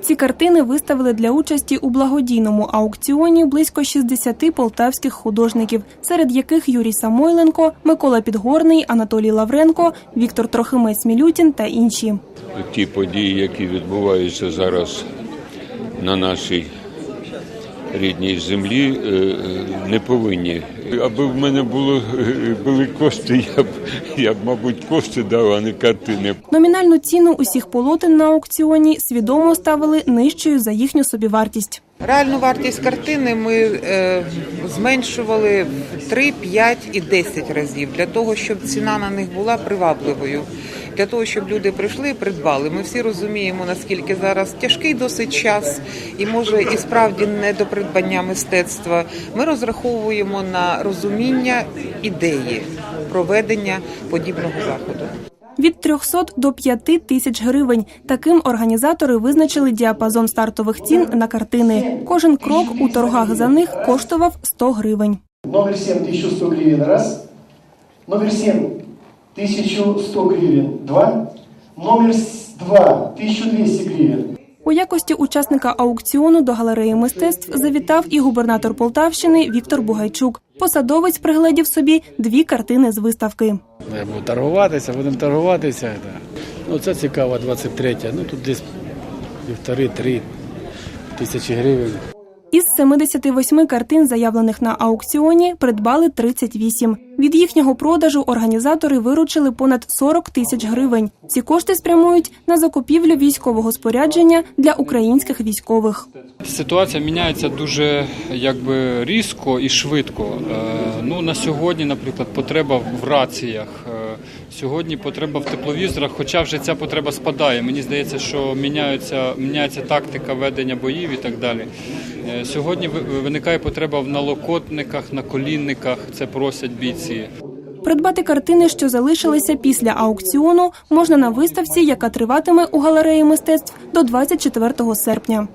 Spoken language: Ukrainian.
Ці картини виставили для участі у благодійному аукціоні близько 60 полтавських художників, серед яких Юрій Самойленко, Микола Підгорний, Анатолій Лавренко, Віктор Трохимець Мілютін та інші. ті події, які відбуваються зараз на нашій рідній землі, е, е, не повинні. Аби в мене було, е, були кошти, я б, я б, мабуть, кошти дав, а не картини. Номінальну ціну усіх полотен на аукціоні свідомо ставили нижчою за їхню собівартість. Реальну вартість картини ми е, зменшували в 3, 5 і 10 разів для того, щоб ціна на них була привабливою. Для того, щоб люди прийшли і придбали. Ми всі розуміємо, наскільки зараз тяжкий досить час, і може і справді не до придбання мистецтва. Ми розраховуємо на розуміння ідеї проведення подібного заходу. Від 300 до 5 тисяч гривень. Таким організатори визначили діапазон стартових цін на картини. Кожен крок у торгах за них коштував 100 гривень. Номер 7 1100 гривень раз. Номер 7 1100 гривень два. Номер с- 2 1200 гривен. У якості учасника аукціону до галереї мистецтв завітав і губернатор Полтавщини Віктор Бугайчук. Посадовець пригледів собі дві картини з виставки. Я буду торгуватися, будемо торгуватися. Ну, це цікаво, 23 Ну тут десь півтори-три тисячі гривень. Із 78 картин, заявлених на аукціоні, придбали 38. Від їхнього продажу організатори виручили понад 40 тисяч гривень. Ці кошти спрямують на закупівлю військового спорядження для українських військових. Ситуація міняється дуже якби різко і швидко. Е, Ну на сьогодні, наприклад, потреба в раціях. Сьогодні потреба в тепловізорах, хоча вже ця потреба спадає. Мені здається, що міняється, міняється тактика ведення боїв і так далі. Е, Сьогодні ви- виникає потреба в налокотниках, на колінниках. Це просять бійці. Придбати картини, що залишилися після аукціону, можна на виставці, яка триватиме у галереї мистецтв до 24 серпня.